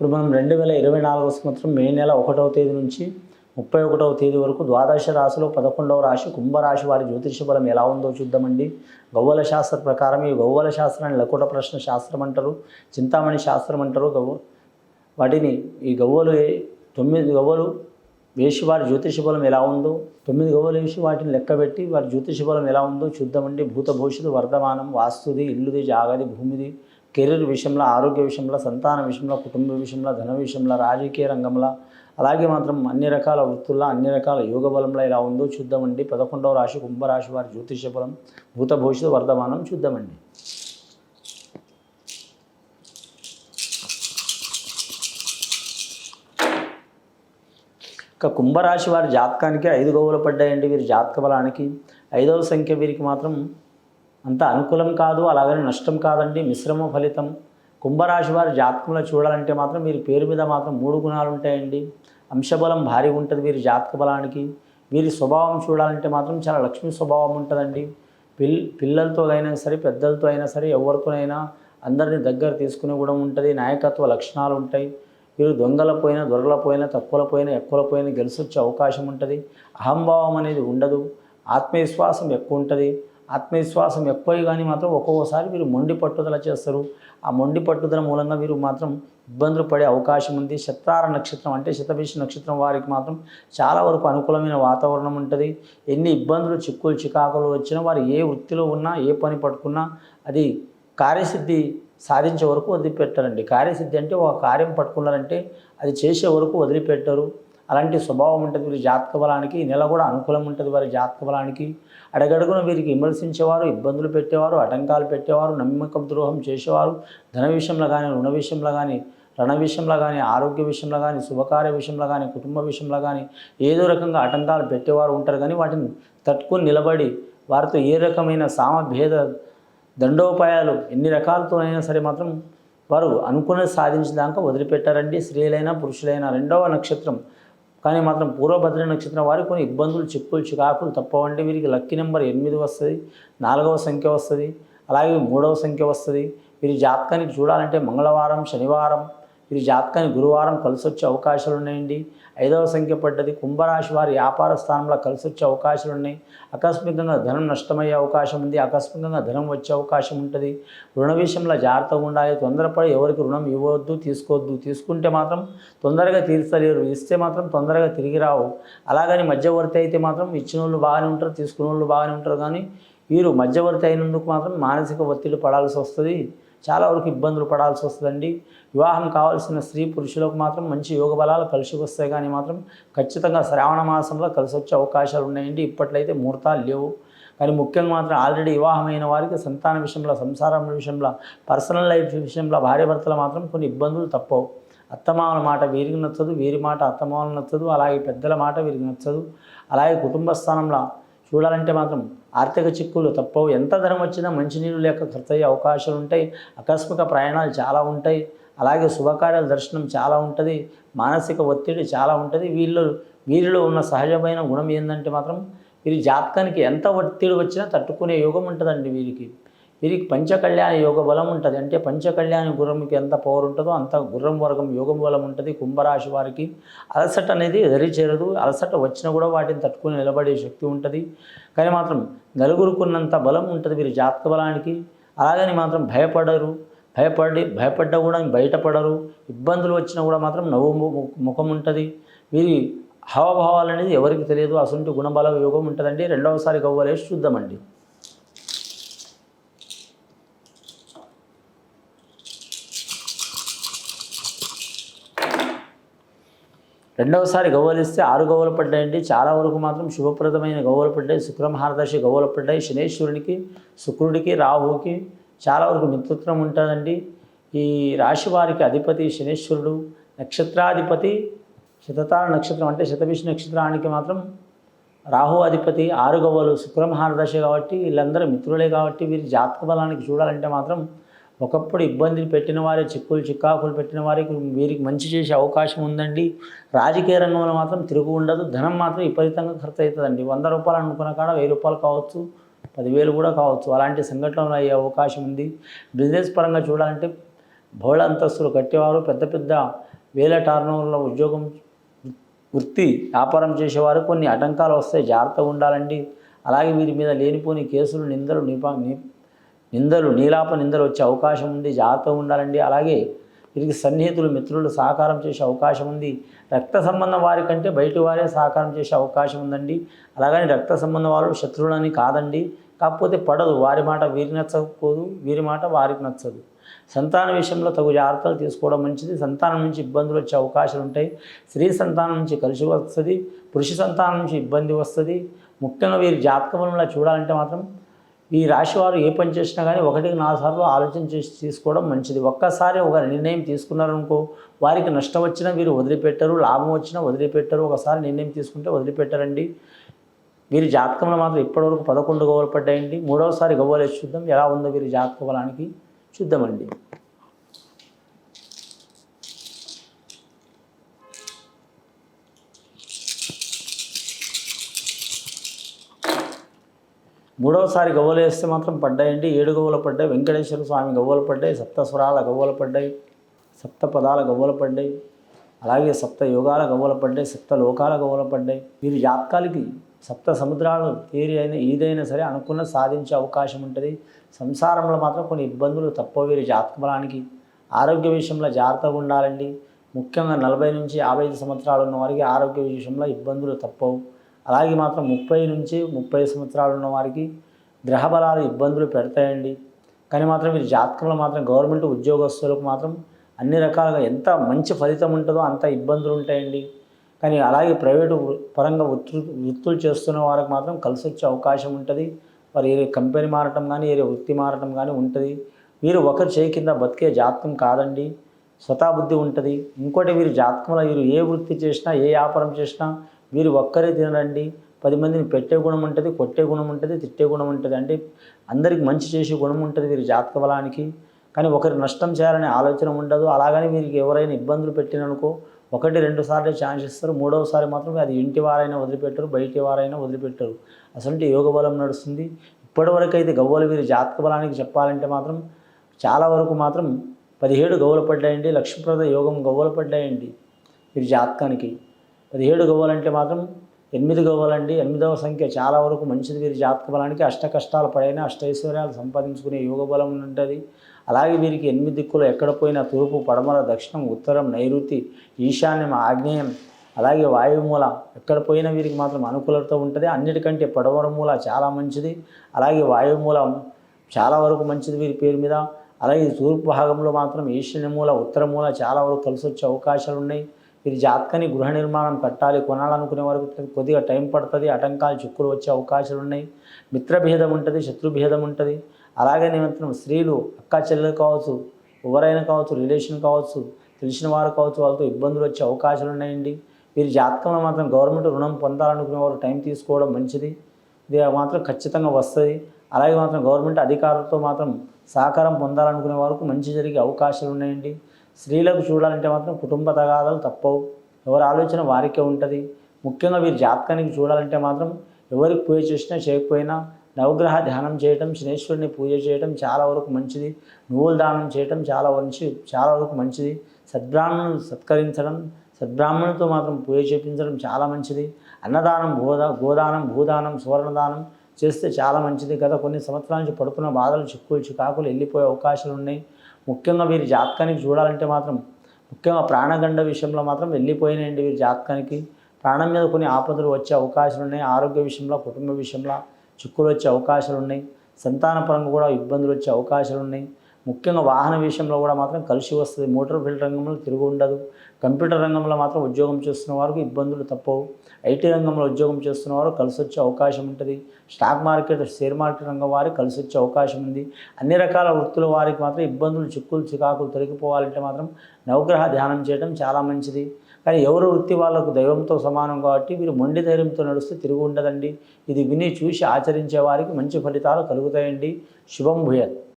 ఇప్పుడు మనం రెండు వేల ఇరవై నాలుగో సంవత్సరం మే నెల ఒకటవ తేదీ నుంచి ముప్పై ఒకటవ తేదీ వరకు ద్వాదశ రాశిలో పదకొండవ రాశి కుంభరాశి వారి జ్యోతిష బలం ఎలా ఉందో చూద్దామండి. గవ్వల శాస్త్ర ప్రకారం ఈ గవ్వల శాస్త్రాన్ని లకుట ప్రశ్న శాస్త్రం అంటారు చింతామణి శాస్త్రం అంటారు. గవ్వ వాటిని ఈ గవ్వలు ఏ- తొమ్మిది గవ్వలు వేసి వారి జ్యోతిష బలం ఎలా ఉందో తొమ్మిది గవ్వలు వేసి వాటిని లెక్కబెట్టి వారి జ్యోతిష బలం ఎలా ఉందో చూద్దామండి. భూత భవిష్యత్తు వర్ధమానం వాస్తుది ఇల్లుది జాగది భూమిది కెరీర్ విషయంలో ఆరోగ్య విషయంలో సంతాన విషయంలో కుటుంబ విషయంలో ధన విషయంలో రాజకీయ రంగంలో అలాగే మాత్రం అన్ని రకాల వృత్తుల్లో అన్ని రకాల యోగ బలంలో ఎలా ఉందో చూద్దామండి. పదకొండవ రాశి కుంభరాశి వారి జ్యోతిష బలం భూత భవిష్యత్ వర్ధమానం చూద్దామండి. ఇక కుంభరాశి వారి జాతకానికి ఐదు గోవులు పడ్డాయండి వీరి జాతక బలానికి. ఐదవ సంఖ్య వీరికి మాత్రం అంత అనుకూలం కాదు అలాగని నష్టం కాదండి. మిశ్రమ ఫలితం. కుంభరాశి వారి జాతకంలో చూడాలంటే మాత్రం వీరి పేరు మీద మాత్రం మూడు గుణాలు ఉంటాయండి. అంశబలం భారీగా ఉంటుంది వీరి జాతక బలానికి. వీరి స్వభావం చూడాలంటే మాత్రం చాలా లక్ష్మీ స్వభావం ఉంటుందండి. పిల్ పిల్లలతో అయినా సరే పెద్దలతో అయినా సరే ఎవరితోనైనా అందరిని దగ్గర తీసుకునే కూడా ఉంటుంది. నాయకత్వ లక్షణాలు ఉంటాయి. వీరు దొంగల పోయినా దొరల పోయినా తక్కువల పోయినా ఎక్కువల పోయినా గెలిచొచ్చే అవకాశం ఉంటుంది. అహంభావం అనేది ఉండదు. ఆత్మవిశ్వాసం ఎక్కువ ఉంటుంది. ఆత్మవిశ్వాసం ఎక్కువ కానీ మాత్రం ఒక్కొక్కసారి వీరు మొండి పట్టుదల చేస్తారు. ఆ మొండి పట్టుదల మూలంగా వీరు మాత్రం ఇబ్బందులు పడే అవకాశం ఉంది. శత్రార నక్షత్రం అంటే శతభిష నక్షత్రం వారికి మాత్రం చాలా వరకు అనుకూలమైన వాతావరణం ఉంటుంది. ఎన్ని ఇబ్బందులు చిక్కులు చికాకులు వచ్చినా వారు ఏ వృత్తిలో ఉన్నా ఏ పని పట్టుకున్నా అది కార్యసిద్ధి సాధించే వరకు వదిలిపెట్టారండి. కార్యసిద్ధి అంటే ఒక కార్యం పట్టుకున్నారంటే అది చేసే వరకు వదిలిపెట్టరు. అలాంటి స్వభావం ఉంటుంది వీరి జాతక బలానికి నెల కూడా అనుకూలం ఉంటుంది వారి జాతక బలానికి. అడగడుగున వీరికి విమర్శించేవారు ఇబ్బందులు పెట్టేవారు ఆటంకాలు పెట్టేవారు నమ్మకం ద్రోహం చేసేవారు. ధన విషయంలో కానీ రుణ విషయంలో కానీ రణ విషయంలో కానీ ఆరోగ్య విషయంలో కానీ శుభకార్య విషయంలో కానీ కుటుంబ విషయంలో కానీ ఏదో రకంగా ఆటంకాలు పెట్టేవారు ఉంటారు. కానీ వాటిని తట్టుకొని నిలబడి వారితో ఏ రకమైన సామభేద దండోపాయాలు ఎన్ని రకాలతోనైనా సరే మాత్రం వారు అనుకున్నది సాధించిన దాకా వదిలిపెట్టారండి. స్త్రీలైనా పురుషులైనా రెండవ నక్షత్రం కానీ మాత్రం పూర్వభద్ర నక్షత్రం వారికి కొన్ని ఇబ్బందులు చిక్కులు చికాకులు తప్పవండి. వీరికి లక్కీ నెంబర్ ఎనిమిది వస్తుంది నాలుగవ సంఖ్య వస్తుంది అలాగే మూడవ సంఖ్య వస్తుంది. వీరి జాతకానికి చూడాలంటే మంగళవారం శనివారం వీరి జాతకాన్ని గురువారం కలిసి వచ్చే అవకాశాలు ఉన్నాయండి. ఐదవ సంఖ్య పడ్డది కుంభరాశి వారి వ్యాపార స్థానంలో కలిసి వచ్చే అవకాశాలు ఉన్నాయి. ఆకస్మికంగా ధనం నష్టమయ్యే అవకాశం ఉంది. ఆకస్మికంగా ధనం వచ్చే అవకాశం ఉంటుంది. రుణ విషయంలో జాగ్రత్తగా ఉండాలి. తొందరపడి ఎవరికి రుణం ఇవ్వద్దు తీసుకోవద్దు తీసుకుంటే మాత్రం తొందరగా తీర్చలేరు. ఇస్తే మాత్రం తొందరగా తిరిగి రావు. అలాగని మధ్యవర్తి అయితే మాత్రం ఇచ్చిన వాళ్ళు బాగానే ఉంటారు తీసుకున్న వాళ్ళు బాగానే ఉంటారు. కానీ వీరు మధ్యవర్తి అయినందుకు మాత్రం మానసిక ఒత్తిడి పడాల్సి వస్తుంది. చాలా వరకు ఇబ్బందులు పడాల్సి వస్తుందండి. వివాహం కావాల్సిన స్త్రీ పురుషులకు మాత్రం మంచి యోగ బలాలు కలిసి వస్తాయి కానీ మాత్రం ఖచ్చితంగా శ్రావణ మాసంలో కలిసి వచ్చే అవకాశాలు ఉన్నాయండి. ఇప్పట్లయితే ముహూర్తాలు లేవు. కానీ ముఖ్యంగా మాత్రం ఆల్రెడీ వివాహమైన వారికి సంతాన విషయంలో సంసారం విషయంలో పర్సనల్ లైఫ్ విషయంలో భార్యాభర్తలు మాత్రం కొన్ని ఇబ్బందులు తప్పవు. అత్తమామల మాట వీరికి నచ్చదు వీరి మాట అత్తమామలు నచ్చదు అలాగే పెద్దల మాట వీరికి నచ్చదు. అలాగే కుటుంబ స్థానంలో చూడాలంటే మాత్రం ఆర్థిక చిక్కులు తప్పవు. ఎంత ధరం వచ్చినా మంచినీళ్ళు లేక ఖర్చు అయ్యే అవకాశాలు ఉంటాయి. ఆకస్మిక ప్రయాణాలు చాలా ఉంటాయి. అలాగే శుభకార్యాల దర్శనం చాలా ఉంటుంది. మానసిక ఒత్తిడి చాలా ఉంటుంది. వీళ్ళు వీరిలో ఉన్న సహజమైన గుణం ఏంటంటే మాత్రం వీరి జాతకానికి ఎంత ఒత్తిడి వచ్చినా తట్టుకునే యోగం ఉంటుందండి వీరికి. వీరికి పంచకళ్యాణ యోగ బలం ఉంటుంది. అంటే పంచకళ్యాణ గుర్రంకి ఎంత పవర్ ఉంటుందో అంత గుర్రం వర్గం యోగం బలం ఉంటుంది. కుంభరాశి వారికి అలసట అనేది ఎదరి చేరదు అలసట వచ్చినా కూడా వాటిని తట్టుకుని నిలబడే శక్తి ఉంటుంది. కానీ మాత్రం నలుగురుకున్నంత బలం ఉంటుంది వీరి జాతక బలానికి. అలాగని మాత్రం భయపడరు. భయపడి భయపడ్డా కూడా బయటపడరు. ఇబ్బందులు వచ్చినా కూడా మాత్రం నవ్వు ముఖం ఉంటుంది. వీరి హావభావాలు అనేది ఎవరికి తెలియదు. అసంటి గుణబల యోగం ఉంటుందండి. రెండవసారి గవ్వలేసి చూద్దామండి. రెండవసారి గవ్వలిస్తే ఆరు గవ్వలు పడ్డాయండి. చాలా వరకు మాత్రం శుభప్రదమైన గవ్వలు పడ్డాయి. శుక్రమహారదశి గవ్వలు పడ్డాయి. శనేశ్వరునికి శుక్రుడికి రాహువుకి చాలా వరకు మిత్రత్వం ఉంటుందండి. ఈ రాశి వారికి అధిపతి శనేశ్వరుడు నక్షత్రాధిపతి శతతార నక్షత్రం అంటే శతభిష నక్షత్రానికి మాత్రం రాహు అధిపతి ఆరు గవ్వలు శుక్రమహారదశ కాబట్టి వీళ్ళందరూ మిత్రులే కాబట్టి వీరి జాతక బలానికి చూడాలంటే మాత్రం ఒకప్పుడు ఇబ్బందులు పెట్టిన వారే చిక్కులు చిక్కాకులు పెట్టిన వారికి వీరికి మంచి చేసే అవకాశం ఉందండి. రాజకీయ రంగంలో మాత్రం తిరుగు ఉండదు. ధనం మాత్రం విపరీతంగా ఖర్చు అవుతుందండి వంద రూపాయలు అనుకున్న కాడ వెయ్యి రూపాయలు కావచ్చు పదివేలు కూడా కావచ్చు. అలాంటి సంఘటనలు అయ్యే అవకాశం ఉంది. బిజినెస్ పరంగా చూడాలంటే బహుళ అంతస్తులు కట్టేవారు. పెద్ద పెద్ద వేల టర్నోవర్ల ఉద్యోగం వృత్తి వ్యాపారం చేసేవారు. కొన్ని ఆటంకాలు వస్తాయి. జాగ్రత్తగా ఉండాలండి. అలాగే వీరి మీద లేనిపోని కేసులు నిందలు నిపా నిందలు నీలాప నిందలు వచ్చే అవకాశం ఉంది జాగ్రత్తగా ఉండాలండి. అలాగే వీరికి సన్నిహితులు మిత్రులు సహకారం చేసే అవకాశం ఉంది. రక్త సంబంధం వారి కంటే బయటి వారే సహకారం చేసే అవకాశం ఉందండి. అలాగని రక్త సంబంధం వారు శత్రువులని కాదండి. కాకపోతే పడదు వారి మాట వీరికి నచ్చకపోదు వీరి మాట వారికి నచ్చదు. సంతాన విషయంలో తగు జాగ్రత్తలు తీసుకోవడం మంచిది. సంతానం నుంచి ఇబ్బందులు వచ్చే అవకాశాలు ఉంటాయి. స్త్రీ సంతానం నుంచి కలిసి వస్తుంది పురుష సంతానం నుంచి ఇబ్బంది వస్తుంది. ముఖ్యంగా వీరి జాతకంలో చూడాలంటే మాత్రం ఈ రాశి వారు ఏ పని చేసినా కానీ ఒకటికి నాలుగు సార్లు ఆలోచన చేసి తీసుకోవడం మంచిది. ఒక్కసారి ఒక నిర్ణయం తీసుకున్నారనుకో వారికి నష్టం వచ్చినా వీరు వదిలిపెట్టరు లాభం వచ్చినా వదిలిపెట్టరు. ఒకసారి నిర్ణయం తీసుకుంటే వదిలిపెట్టరండి. వీరి జాతకంలో మాత్రం ఇప్పటివరకు పదకొండు గవ్వలు పడ్డాయండి. మూడవసారి గవ్వలు వేసి చూద్దాం ఎలా ఉందో వీరి జాతక బలానికి చూద్దామండి. మూడవసారి గవ్వలు వేస్తే మాత్రం పడ్డాయండి. ఏడు గవ్వలు పడ్డాయి. వెంకటేశ్వర స్వామి గవ్వలు పడ్డాయి. సప్త స్వరాల గవ్వలు పడ్డాయి. సప్త పదాల గవ్వలు పడ్డాయి. అలాగే సప్త యోగాల గవ్వలు పడ్డాయి. సప్త లోకాల గవ్వలు పడ్డాయి. వీరి జాతకాలకి సప్త సముద్రాలు తేరి అయినా ఏదైనా సరే అనుకున్న సాధించే అవకాశం ఉంటుంది. సంసారంలో మాత్రం కొన్ని ఇబ్బందులు తప్పవు వీరి జాతక బలానికి ఆరోగ్య విషయంలో జాగ్రత్తగా ఉండాలండి. ముఖ్యంగా నలభై నుంచి యాభై ఐదు సంవత్సరాలు ఉన్న వారికి ఆరోగ్య విషయంలో ఇబ్బందులు తప్పవు. అలాగే మాత్రం ముప్పై నుంచి ముప్పై సంవత్సరాలు ఉన్న వారికి గ్రహ బలాలు ఇబ్బందులు పెడతాయండి. కానీ మాత్రం వీరి జాతకంలో మాత్రం గవర్నమెంట్ ఉద్యోగస్తులకు మాత్రం అన్ని రకాలుగా ఎంత మంచి ఫలితం ఉంటుందో అంత ఇబ్బందులు ఉంటాయండి. కానీ అలాగే ప్రైవేటు పరంగా వృత్తులు వృత్తులు చేస్తున్న వారికి మాత్రం కలిసి వచ్చే అవకాశం ఉంటుంది. వారు ఏరే కంపెనీ మారటం కానీ ఏరే వృత్తి మారటం కానీ ఉంటుంది. వీరు ఒకరు చేయి కింద బతికే జాతకం కాదండి. స్వతాబుద్ధి ఉంటుంది. ఇంకోటి వీరి జాతకంలో వీరు ఏ వృత్తి చేసినా ఏ వ్యాపారం చేసినా వీరు ఒక్కరే తినరండి పది మందిని పెట్టే గుణం ఉంటుంది కొట్టే గుణం ఉంటుంది తిట్టే గుణం ఉంటుంది. అంటే అందరికి మంచి చేసే గుణం ఉంటుంది వీరి జాతక బలానికి. కానీ ఒకరి నష్టం చేయాలనే ఆలోచన ఉండదు. అలాగని వీరికి ఎవరైనా ఇబ్బందులు పెట్టిననుకో ఒకటి రెండు సార్లు ఛాన్స్ ఇస్తారు. మూడవసారి మాత్రం అది ఇంటి వారైనా వదిలిపెట్టరు బయటి వారైనా వదిలిపెట్టరు. అసలు యోగ బలం నడుస్తుంది. ఇప్పటివరకు అయితే గవ్వలు వీరి జాతక బలానికి చెప్పాలంటే మాత్రం చాలా వరకు మాత్రం పదిహేడు గవ్వలు పడ్డాయండి. లక్ష్మీప్రద యోగం గవ్వలు పడ్డాయండి వీరి జాతకానికి. పదిహేడు గవ్వాలంటే మాత్రం ఎనిమిది గవ్వాలండి. ఎనిమిదవ సంఖ్య చాలా వరకు మంచిది. వీరి జాతక బలానికి అష్ట కష్టాలు పడైనా అష్టైశ్వర్యాలు సంపాదించుకునే యోగ బలం ఉంటుంది. అలాగే వీరికి ఎనిమిది దిక్కులు ఎక్కడ పోయినా తూర్పు పడమర దక్షిణం ఉత్తరం నైరుతి ఈశాన్యం ఆగ్నేయం అలాగే వాయుమూల ఎక్కడ పోయినా వీరికి మాత్రం అనుకూలత ఉంటుంది. అన్నిటికంటే పడమర మూల చాలా మంచిది. అలాగే వాయుమూలం చాలా వరకు మంచిది వీరి పేరు మీద. అలాగే తూర్పు భాగంలో మాత్రం ఈశాన్య మూల ఉత్తర మూల చాలా వరకు కలిసి వచ్చే అవకాశాలు ఉన్నాయి వీరి జాతకాన్ని గృహ నిర్మాణం కట్టాలి కొనాలనుకునే వరకు కొద్దిగా టైం పడుతుంది ఆటంకాలు చిక్కులు వచ్చే అవకాశాలు ఉన్నాయి. మిత్రభేదం ఉంటుంది శత్రుభేదం ఉంటుంది. అలాగే నిమిత్తం స్త్రీలు అక్క చెల్లెలు కావచ్చు ఎవరైనా కావచ్చు రిలేషన్ కావచ్చు తెలిసిన వారు కావచ్చు వాళ్ళతో ఇబ్బందులు వచ్చే అవకాశాలు ఉన్నాయండి. వీరి జాతకంలో మాత్రం గవర్నమెంట్ రుణం పొందాలనుకునే వారు టైం తీసుకోవడం మంచిది. ఇది మాత్రం ఖచ్చితంగా వస్తుంది. అలాగే మాత్రం గవర్నమెంట్ అధికారులతో మాత్రం సహకారం పొందాలనుకునే వరకు మంచి జరిగే అవకాశాలు ఉన్నాయండి. స్త్రీలకు చూడాలంటే మాత్రం కుటుంబ తగాదాలు తప్పవు. ఎవరి ఆలోచన వారికే ఉంటుంది. ముఖ్యంగా వీరి జాతకానికి చూడాలంటే మాత్రం ఎవరికి పూజ చేసినా చేయకపోయినా నవగ్రహ ధ్యానం చేయటం శనేశ్వరుని పూజ చేయటం చాలా వరకు మంచిది. నువ్వుల దానం చేయటం చాలా మంచి చాలా వరకు మంచిది. సద్బ్రాహ్మణులను సత్కరించడం సద్బ్రాహ్మణులతో మాత్రం పూజ చేపించడం చాలా మంచిది. అన్నదానం గోదా గోదానం భూదానం సువర్ణదానం చేస్తే చాలా మంచిది. గత కొన్ని సంవత్సరాల నుంచి పడుతున్న బాధలు చిక్కులు చికాకులు వెళ్ళిపోయే అవకాశాలు ఉన్నాయి ముఖ్యంగా వీరి జాతకానికి చూడాలంటే మాత్రం ముఖ్యంగా ప్రాణగండ విషయంలో మాత్రం వెళ్ళిపోయినాయండి వీరి జాతకానికి. ప్రాణం మీద కొన్ని ఆపదలు వచ్చే అవకాశాలు ఉన్నాయి. ఆరోగ్య విషయంలో కుటుంబ విషయంలో చిక్కులు వచ్చే అవకాశాలు ఉన్నాయి. సంతాన పరంగా కూడా ఇబ్బందులు వచ్చే అవకాశాలు ఉన్నాయి. ముఖ్యంగా వాహన విషయంలో కూడా మాత్రం కలిసి వస్తుంది. మోటార్ ఫీల్డ్ రంగంలో తిరుగు ఉండదు. కంప్యూటర్ రంగంలో మాత్రం ఉద్యోగం చేస్తున్న వారికి ఇబ్బందులు తప్పవు. ఐటీ రంగంలో ఉద్యోగం చేస్తున్న వారు కలిసి వచ్చే అవకాశం ఉంటుంది. స్టాక్ మార్కెట్ షేర్ మార్కెట్ రంగం వారికి కలిసి వచ్చే అవకాశం ఉంది. అన్ని రకాల వృత్తుల వారికి మాత్రం ఇబ్బందులు చిక్కులు చికాకులు తొలగిపోవాలంటే మాత్రం నవగ్రహ ధ్యానం చేయడం చాలా మంచిది. కానీ ఎవరు వృత్తి వాళ్ళకు దైవంతో సమానం కాబట్టి వీరు మొండి ధైర్యంతో నడుస్తే తిరుగు ఉండదండి. ఇది విని చూసి ఆచరించే వారికి మంచి ఫలితాలు కలుగుతాయండి. శుభం భూయత్.